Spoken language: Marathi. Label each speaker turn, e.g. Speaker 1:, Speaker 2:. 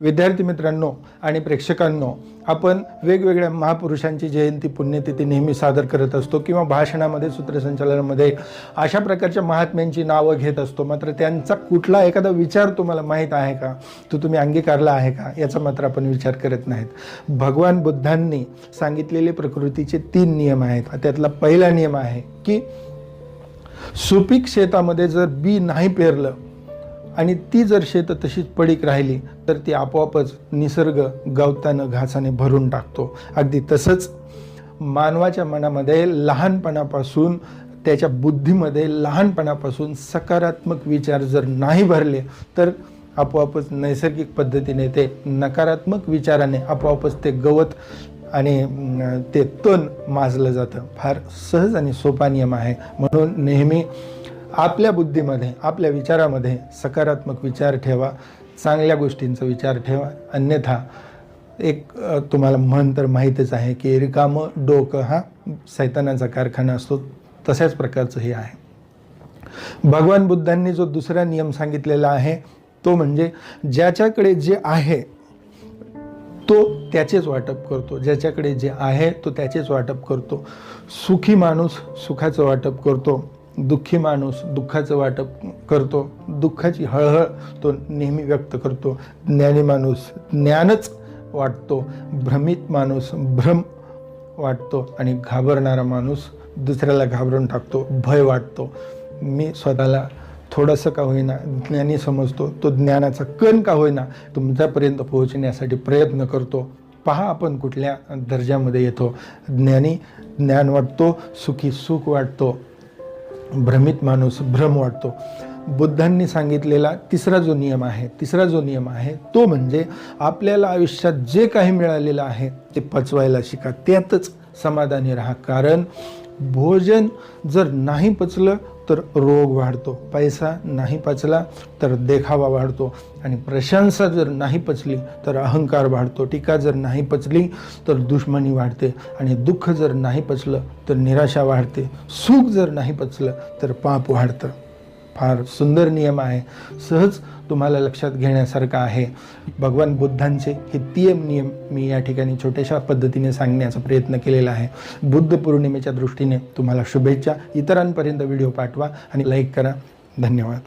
Speaker 1: विद्यार्थी मित्रांनो आणि प्रेक्षकांनो आपण वेगवेगळ्या महापुरुषांची जयंती पुण्यतिथी नेहमी सादर करत असतो किंवा भाषणामध्ये सूत्रसंचालनामध्ये अशा प्रकारच्या महात्म्यांची नावं घेत असतो. मात्र त्यांचा कुठला एखादा विचार तुम्हाला माहीत आहे का? तो तुम्ही अंगीकारला आहे का? याचा मात्र आपण विचार करत नाहीत. भगवान बुद्धांनी सांगितलेले प्रकृतीचे तीन नियम आहेत. त्यातला पहिला नियम आहे की सुपीक शेतामध्ये जर बी नाही पेरलं आणि ती जर शेतं तशीच पडीक राहिली तर ती आपोआपच निसर्ग गवतानं घासाने भरून टाकतो. अगदी तसंच मानवाच्या मनामध्ये लहानपणापासून त्याच्या बुद्धीमध्ये लहानपणापासून सकारात्मक विचार जर नाही भरले तर आपोआपच नैसर्गिक पद्धतीने ते नकारात्मक विचाराने आपोआपच ते गवत आणि ते तण माजलं जातं. फार सहज आणि सोपा नियम आहे. म्हणून नेहमी आपल्या बुद्धीमध्ये आपल्या विचारामध्ये सकारात्मक विचार ठेवा चांगल्या गोष्टींचा विचार ठेवा. अन्यथा एक तुम्हाला म्हण तर माहीतच आहे की रिकामं डोकं हा सैतानाचा कारखाना असतो. तशाच प्रकारचं हे आहे. भगवान बुद्धांनी जो दुसरा नियम सांगितलेला आहे तो म्हणजे ज्याच्याकडे जे आहे तो त्याचेच वाटप करतो. ज्याच्याकडे जे आहे तो त्याचेच वाटप करतो. सुखी माणूस सुखाचं वाटप करतो. दुःखी माणूस दुःखाचं वाटप करतो दुःखाची हळहळ तो नेहमी व्यक्त करतो. ज्ञानी माणूस ज्ञानच वाटतो भ्रमित माणूस भ्रम वाटतो आणि घाबरणारा माणूस दुसऱ्याला घाबरून टाकतो भय वाटतो. मी स्वतःला थोडंसं का होईना ज्ञानी समजतो तो ज्ञानाचा कण का होईना तुमच्यापर्यंत पोहोचण्यासाठी प्रयत्न करतो. पहा आपण कुठल्या दर्जामध्ये येतो. ज्ञानी ज्ञान वाटतो सुखी सुख वाटतो. भ्रमित माणूस भ्रम वाटतो. बुद्धांनी सांगितलेला तिसरा जो नियम आहे तिसरा जो नियम आहे तो म्हणजे आपल्याला आयुष्यात जे काही मिळालेलं आहे ते पचवायला शिका. त्यातच समाधानी राहा. कारण भोजन जर नाही पचलं तर रोग वाढतो. पैसा नाही पचला तर देखावा वाढतो. आणि प्रशंसा जर नाही पचली तर अहंकार वाढतो. टीका जर नाही पचली तर दुश्मनी वाढते. आणि दुःख जर नाही पचलं तर निराशा वाढते. सुख जर नाही पचलं तर पाप वाढतं. फार सुंदर नियम आहे. सहज तुम्हाला लक्षात घेण्यासारखं आहे. भगवान बुद्धांचे हे तीन नियम मी या ठिकाणी छोट्याशा पद्धतीने सांगण्याचा प्रयत्न केलेला आहे. बुद्ध पौर्णिमेच्या दृष्टीने तुम्हाला शुभेच्छा. इतरांपर्यंत व्हिडिओ पाठवा आणि लाईक करा. धन्यवाद.